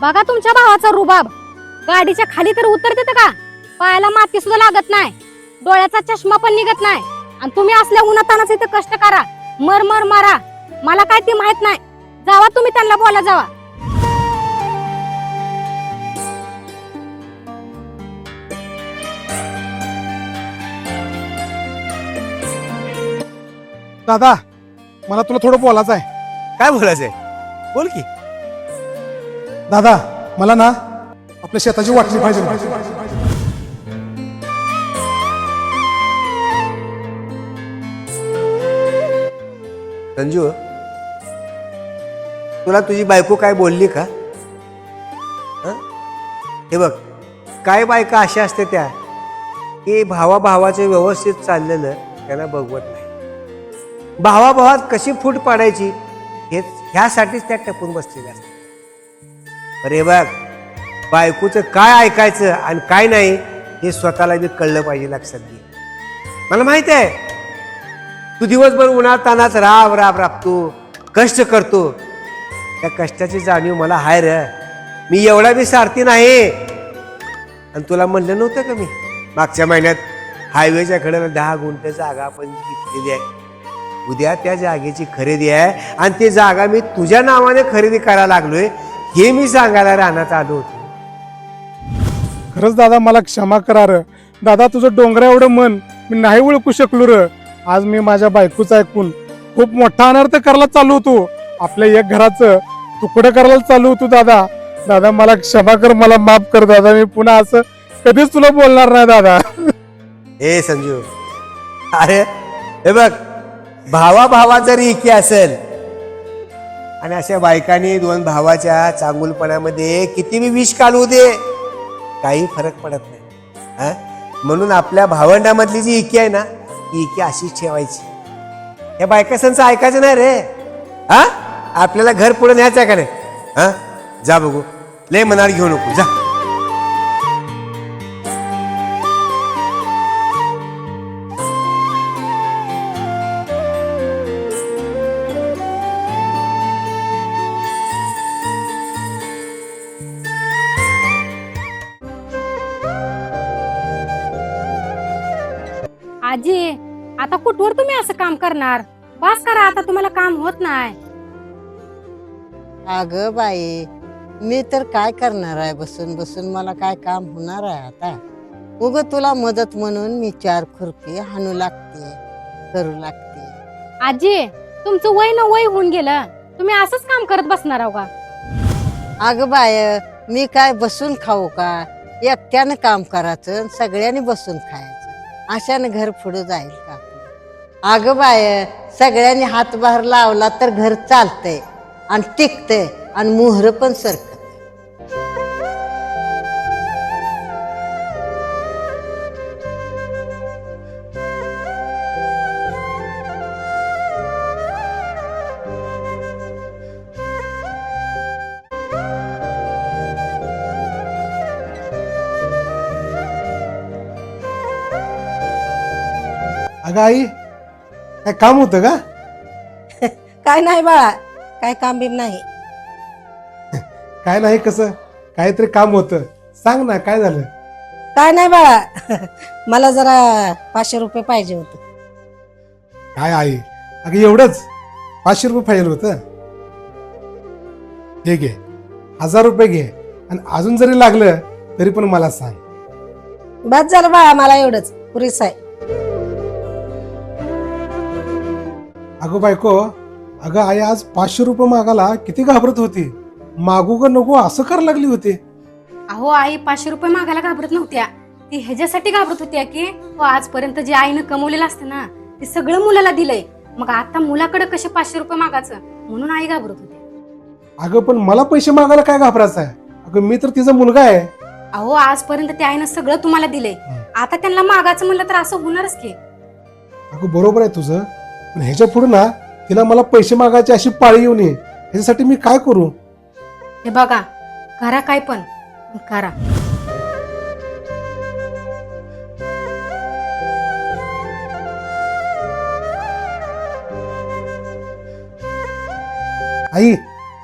बघा तुमच्या भावाचा रुबाब. गाडीच्या खाली तर उतरते का? पायाला माती सुद्धा लागत नाही. डोळ्याचा चष्मा पण निघत नाही. आणि तुम्ही असल्या उन्हातानाच इथे कष्ट करा. मर मर मारा. मला काय ते माहीत नाही. जावा तुम्ही त्यांना बोला जावा. दादा मला तुला थोडं बोलायचं आहे काय बोलायचंय? बोल की. दादा मला ना आपल्या शेताची वाटली पाहिजे संजू तुला तुझी बायको काय बोलली का? हं? हे बघ काय बायका अशा असते त्या की भावा भावाचे व्यवस्थित चाललेलं त्यांना बघवत नाही. भावाभावात कशी फूट पाडायची हेच ह्यासाठीच त्या टपून बसलेल्या असतात. अरे बघ बायकोचं काय ऐकायचं आणि काय नाही हे स्वतःला मी कळलं पाहिजे लक्षात घे. मला माहीत आहे तू दिवसभर उन्हात तानाच राब राब राबतो कष्ट करतो. त्या कष्टाची जाणीव मला हाय र. मी एवढा बी सारथी नाही. आणि तुला म्हणलं नव्हतं का मी? मागच्या महिन्यात हायवेच्या कडेला दहा गुंठ जागा आपण घेतलेली आहे. उद्या त्या जागेची खरेदी आहे आणि ती जागा मी तुझ्या नावाने खरेदी करायला लागलोय. हे मी सांगायला राहण्यात आलो होतो. खरंच दादा मला क्षमा करा र. दादा तुझं डोंगरा एवढं मन मी नाही ओळखू शकलो र. आज मी माझ्या बायकोचं ऐकून खूप मोठा अनर्थ करायला चालू होतो. आपल्या एक घराचं तुकडं करायला चालू होतो दादा. दादा मला क्षमा कर मला माफ कर दादा. मी पुन्हा असं कधीच तुला बोलणार नाही दादा. हे संजू अरे हे बघ भावा भावा जरी इके असेल आणि अशा बायकांनी दोन भावाच्या चांगुलपणामध्ये किती बी विष काढू दे. काही फरक पडत नाही. हा? म्हणून आपल्या भावंडामधली जी इकी आहे ना ती इकी अशीच ठेवायची. या बायकासांचं ऐकायचं नाही रे. हा? आपल्याला घर पुढे न्यायचं आहे का नाही? हा? जा बघू. लय मनावर घेऊ नको. जा. आजी आता कुठवर तुम्ही असं काम करणार? बस करा आता तुम्हाला काम होत नाही. अगं बाई मी तर काय करणार आहे बसून बसून? मला काय काम होणार आहे आता? उग तुला मदत म्हणून मी चार खुरपी हाणू लागते करू लागते. आजी तुमचं वय न वय होऊन गेलं. तुम्ही असंच काम करत बसणार आहो का? अगं बाय मी काय बसून खाऊ का? एकट्यानं काम करायचं आणि सगळ्यांनी बसून खायचं. अशानं घर पुढं जाईल का? अगं बाय सगळ्यांनी हातभार लावला तर घर चालतंय आणि टिकतंय आणि मोहर पण सरक अगं आई काय काम होतं का? काय नाही बाळा काय काम बिम नाही. काय नाही कसं? काहीतरी काम होतं. सांग ना काय झालं? काय नाही बाळा मला जरा पाचशे रुपये पाहिजे होते. काय आई? अगं एवढंच? पाचशे रुपये पाहिजे होतं? हे घे हजार रुपये घे आणि अजून जरी लागलं तरी पण मला सांग. बस झालं बाळा मला एवढंच. पुरेस आहे. अगं बायको अगं आई आज पाचशे रुपये मागायला किती घाबरत होती. मागू का नको असं करायला लागली होती. अहो आई पाचशे रुपये मागायला घाबरत नव्हत्या. ती ह्याच्यासाठी घाबरत होत्या की हो आजपर्यंत जे आईनं कमवलेलं असतं ना ते सगळं मुलाला दिलंय. मग आता मुलाकडे कसे पाचशे रुपये मागायचं? म्हणून आई घाबरत होती. अगं पण मला पैसे मागायला काय घाबरायचं आहे? अगं मी तर तिचा मुलगा आहे. अहो आजपर्यंत त्या आईनं सगळं तुम्हाला दिलंय. आता त्यांना मागायचं म्हणलं तर असं होणारच की. अगं बरोबर आहे तुझं. ह्याच्या पुढे ना तिला मला पैसे मागायची अशी पाळी येऊ नये ह्याच्यासाठी मी काय करू? हे बघा करा काय पण करा. आई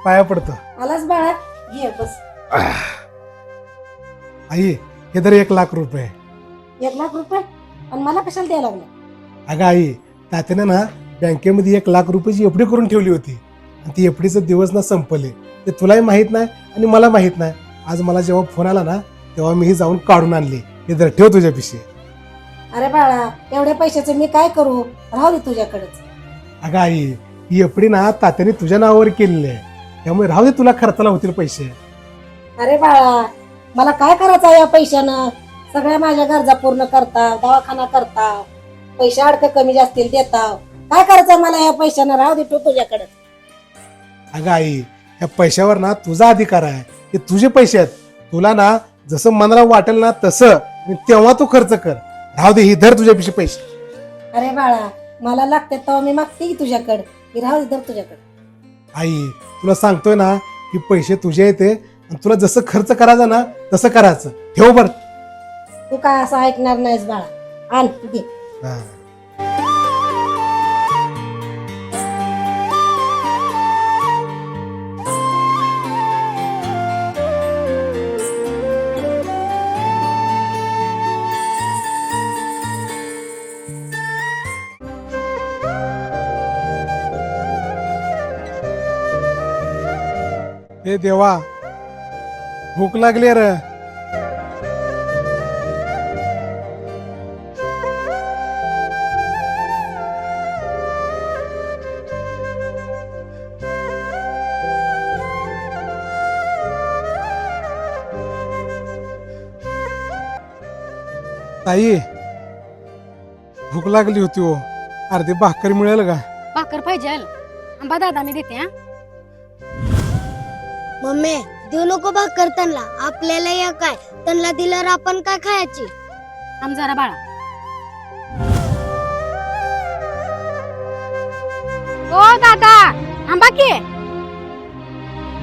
पाया पडतं. आलाच बाळा घे बस. आई हे तर एक लाख रुपये. एक लाख रुपये? आणि मला कशाला द्यायला लागलं? अगं आई तात्यानं ना बँकेमध्ये एक लाख रुपयाची एफडी करून ठेवली होती. आणि ती एफडीचं दिवस ना संपले. ते तुलाही माहीत नाही आणि मला माहीत नाही. आज मला जेव्हा फोन आला ना तेव्हा मी ही जाऊन काढून आणली. हे तर ठेव तुझ्या पिशी अरे बाळा एवढ्या पैशाचं मी काय करू? राहू दे तुझ्याकडेच. अगं आई ही एफडी ना तात्याने तुझ्या नावावर केलेली आहे. त्यामुळे राहू दे तुला खर्चाला होतील पैसे. अरे बाळा मला काय करायचं आहे या पैशानं? सगळ्या माझ्या गरजा पूर्ण करता दवाखाना करता पैसे अडकं कमी जास्तील देता. काय करायचं मला या पैशानं? राहू दे तू तुझ्याकडे. अगं आई या पैशावर ना तुझा अधिकार आहे. हे तुझे पैसे आहेत. तुला ना जसं मनाला वाटेल ना तसं आणि तेव्हा तू खर्च कर. राहू दे ही धर तुझ्यापेक्षा पैसे. अरे बाळा मला लागते तेव्हा मी मागते की तुझ्याकडे. की राहू दे तर तुझ्याकडे. आई तुला सांगतोय ना की पैसे तुझे येते आणि तुला जसं खर्च करायचं ना तसं करायचं. ठेव बर. तू काय असं ऐकणार नाहीस बाळा. आण दे हे. देवा. भूक लागली र. ताई भूक लागली होती हो. अर्धी भाकर मिळेल का? भाकर पाहिजे. आंबा दादा मी देते हा. मम्मी देऊ नको भाकर त्यांना. आपल्याला या काय? त्यांना दिल्यावर आपण काय खायची? थांब जरा बाळा. ओ दादा थांबा की.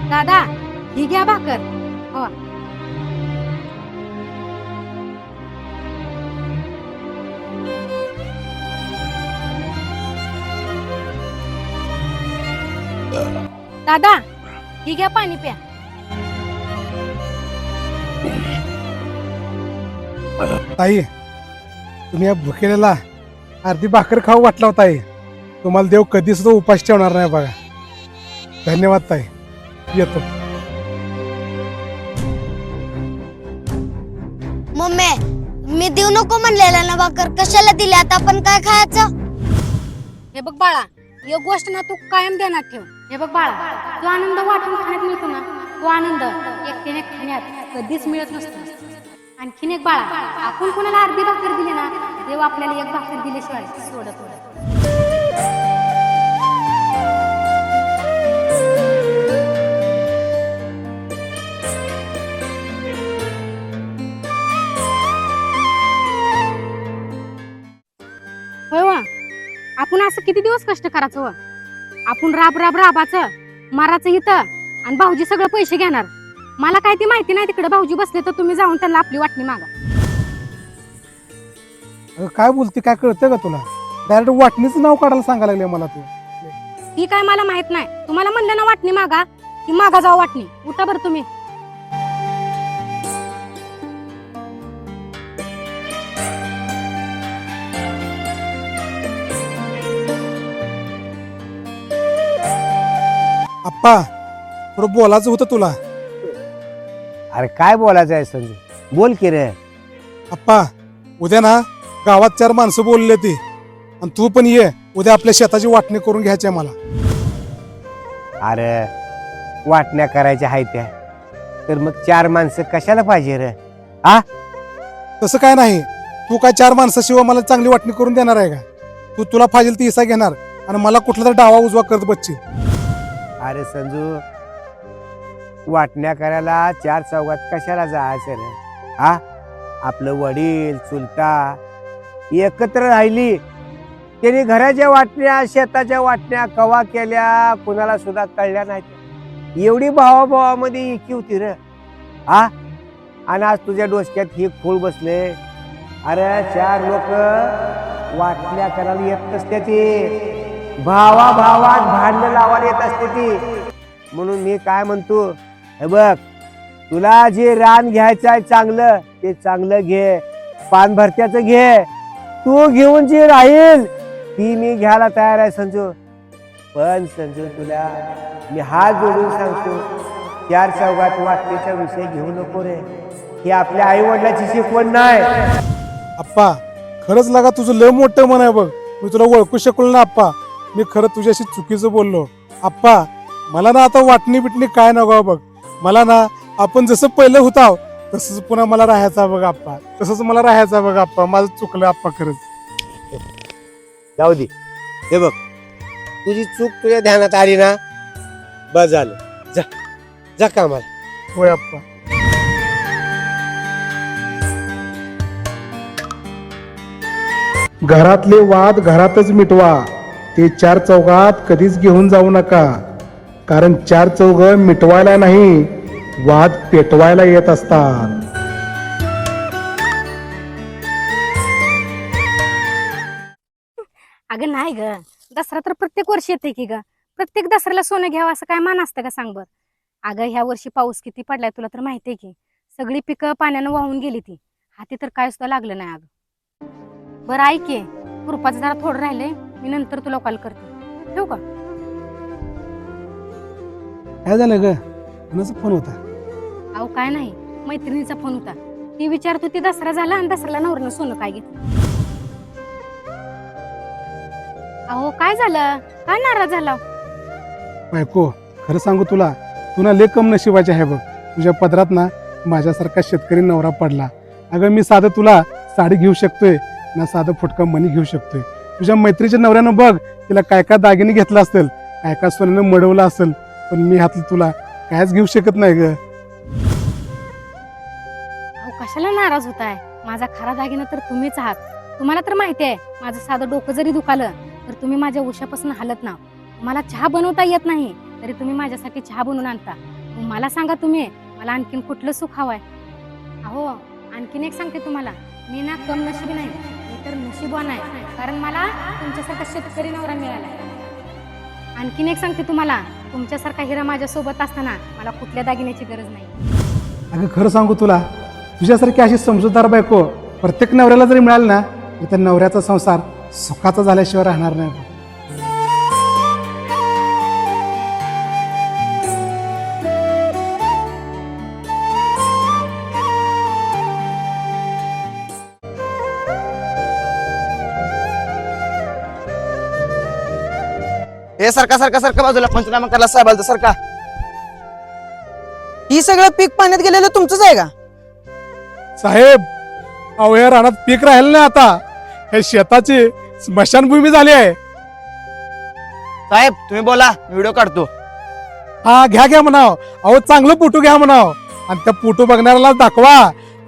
दादा ही घ्या भाकर. हो. दादा ही घ्या पाणी प्या. ताई तुम्ही या भुकेलेला अर्धी भाकर खाऊ वाटला होता ताई. तुम्हाला देव कधी सुद्धा उपास ठेवणार नाही बघा. धन्यवाद ताई. येतो. मम्मी मी देऊ नको म्हणलेला ना भाकर. कशाला दिली? आता आपण काय खायचं? हे बघ बाळा एक गोष्ट ना तू कायम देणार ठेव. हे बघ बाळा तो आनंद वाटून खाण्यात मिळतो ना तो आनंद एकट्याने खाण्यात कधीच मिळत नसतो. आणखीन एक बाळा आपण कोणाला अर्धी भाकर दिली ना देव आपल्याला एक भाकर दिल्याशिवाय सोडत होय वा आपण असं किती दिवस कष्ट करायचं व? आपण राब राब राबाचं माराचं इथं. आणि भाऊजी सगळं पैसे घेणार. मला काय ती माहिती नाही तिकडे. भाऊजी बसले तर तुम्ही जाऊन त्यांना आपली वाटणी मागा. अगं काय बोलते काय कळतंय का तुला? डायरेक्ट वाटणीचं नाव काढायला सांगायला लागले मला तू. ही काय मला माहीत नाही. तुम्हाला म्हणलं ना वाटणी मागा. की मागा जाऊ वाटणी. उठा बरं तुम्ही. आप्पा थोडं बोलायचं होतं तुला. अरे काय बोलायचं आहे संजू? बोल की रे. आप्पा उद्या ना गावात चार माणसं बोलले ती. आणि तू पण ये उद्या आपल्या शेताची वाटणी करून घ्यायची आहे मला. अरे वाटण्या करायच्या आहेत त्या. तर मग चार माणसं कशाला पाहिजे रे? तसं काय नाही. तू काय चार माणसाशिवाय मला चांगली वाटणी करून देणार आहे का? तू तुला पाहिजे ती इसा घेणार. आणि मला कुठला तर डावा उजवा करत बच्ची अरे संजू वाटण्या करायला चार चौघात कशाला जायचं रे? हा? आपलं वडील चुलता एकत्र राहिली. त्यांनी घराच्या वाटण्या शेताच्या वाटण्या कवा केल्या कुणाला सुद्धा कळल्या नाहीत. एवढी भावाभावामध्ये इकी होती र. हा? आणि आज तुझ्या डोसक्यात ही खूळ बसले. अरे चार लोक वाटण्या करायला येत नसल्याचे. भावा भावात भांडणं लावायला येत असते ती. म्हणून मी काय म्हणतो हे बघ तुला जे रान घ्यायचं आहे चांगलं ते चांगलं घे. पान भरत्याचं घे. तू घेऊन जे राहील ती मी घ्यायला तयार आहे संजू. पण संजू तुला मी हात जोडून सांगतो चार चौघात वाटणीचा विषय घेऊ नको रे. ही आपल्या आई वडिलाची शिकवण नाही. आप्पा खरंच लागा तुझं लय मोठं मन आहे बघ. मी तुला ओळखू शकलो ना आप्पा मी खरं तुझ्याशी चुकीचं बोललो. आप्पा मला ना आता वाटणी बिटणी काय नको बघ. मला ना आपण जसं पहिलं होताव तसंच पुन्हा मला राहायचं आहे बघ आप्पा. तसंच मला राहायचं आहे बघ आप्पा. माझं चुकलं आप्पा खरंच. जाऊ दे हे बघ तुझी चूक तुझ्या ध्यानात आली ना? बस झालं. जा. जा कामाला. होय आप्पा. घरातले वाद घरातच मिटवा. ते चार चौघात कधीच घेऊन जाऊ नका. कारण चार चौघ मिटवायला नाही वाद पेटवायला येत असतात. अगं नाही ग. दसरा तर प्रत्येक वर्षी येते की ग. प्रत्येक दसऱ्याला सोनं घ्यावं असं काय मान असतं का सांग बर. अगं ह्या वर्षी पाऊस किती पडलाय तुला तर माहितीये की. सगळी पिकं पाण्यानं वाहून गेली ती. हाती तर काय सुद्धा लागलं नाही अगं. बरं ऐके कृपाचं जरा थोडं राहिलंय. मी नंतर तुला कॉल करते. ठेवू का? काय झालं ग? कोणाचा फोन होता? अहो काय नाही. मैत्रिणीचा फोन होता. ती विचारत होती दसरा झाला आणि दसऱ्याला नवऱ्यानं सोनं काय घेतलं? अहो काय झालं? काय नाराज झाला? बायको खरं सांगू तुला तू ना लय कम नशिबाची आहे बघ. तुझ्या पदरात ना माझ्यासारखा शेतकरी नवरा पडला. अगं मी साधं तुला साडी घेऊ शकतोय ना साधं फुटका मनी घेऊ शकतोय. तुझ्या मैत्रीच्या नवऱ्यानं बघ तिला काय काय दागिने घेतला असेल काय काय सोन्यानं मडवलं असेल पण मी हातलं तुला कायच घेऊ शकत नाही ग. अहो कशाला नाराज होताय? माझा खरा दागिना तर तुम्हीच आहात. तुम्हाला तर माहिती आहे माझं साधं डोकं जरी दुखालं तर तुम्ही माझ्या उशापासून हालत ना मला चहा बनवता येत नाही तरी तुम्ही माझ्यासाठी चहा बनवून आणता. मला सांगा तुम्ही मला आणखीन कुठलं सुख हवंय? अहो आणखीन एक सांगते तुम्हाला. मी ना कम नशिबी नाही. मी तर नशिबवान आहे कारण मला तुमच्यासारखा शेतकरी नवरा मिळाला आणखीन एक सांगते तुम्हाला तुमच्यासारखा हिरा माझ्यासोबत असताना मला कुठल्या दागिन्याची गरज नाही. अगं खरं सांगू तुला तुझ्यासारखी अशी समजूतदार बायको प्रत्येक नवऱ्याला जरी मिळाली ना तर नवऱ्याचा संसार सुखाचा झाल्याशिवाय राहणार नाही. बघ. सरका सरका सरका बाजूला पंचनामा करायला साहेबाला सरका ही सगळं पीक पाण्यात गेलेलं तुमचंच आहे का? साहेब अहो या रानात पीक राहिलं नाही आता. हे शेताची स्मशानभूमी झाली आहे. साहेब तुम्ही बोला व्हिडिओ काढतो. हा घ्या घ्या म्हणाव. अहो चांगलं फोटो घ्या म्हणाव. आणि त्या फोटो बघणाऱ्याला दाखवा.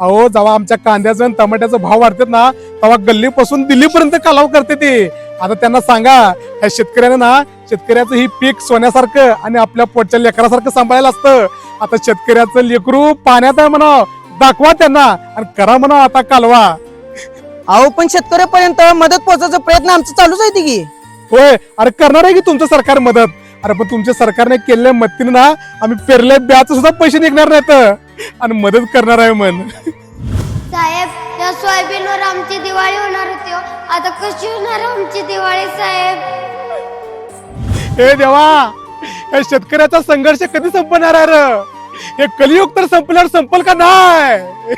अहो जेव्हा आमच्या कांद्याचं आणि टमाट्याचा भाव वाढतात ना तेव्हा गल्लीपासून दिल्लीपर्यंत कालाव करते ते. आता त्यांना सांगा ह्या शेतकऱ्यानं ना शेतकऱ्याचं ही पीक सोन्यासारखं आणि आपल्या पोटच्या लेकरासारखं सांभाळायला असतं. आता शेतकऱ्याचं लेकरू पाण्यात आहे म्हणाव. दाखवा त्यांना आणि करा म्हणाव आता कालवा. अहो पण शेतकऱ्यापर्यंत मदत पोहोचायचा प्रयत्न आमचा चालूच आहे ती की. होय अरे करणार आहे की तुमचं सरकार मदत? अरे पण तुमच्या सरकारने केलेल्या मदतीने ना आम्ही पेरले ब्याचे सुद्धा पैसे निघणार नाहीत. आणि मदत करणार आहे मन साहेब या सोयाबीनवर आमची दिवाळी होणार होती हो. आता कशी होणार आमची दिवाळी साहेब? हे देवा या शेतकऱ्याचा संघर्ष कधी संपणार आहे रे? हे कलियुग तर संपल्यावर संपल का नाही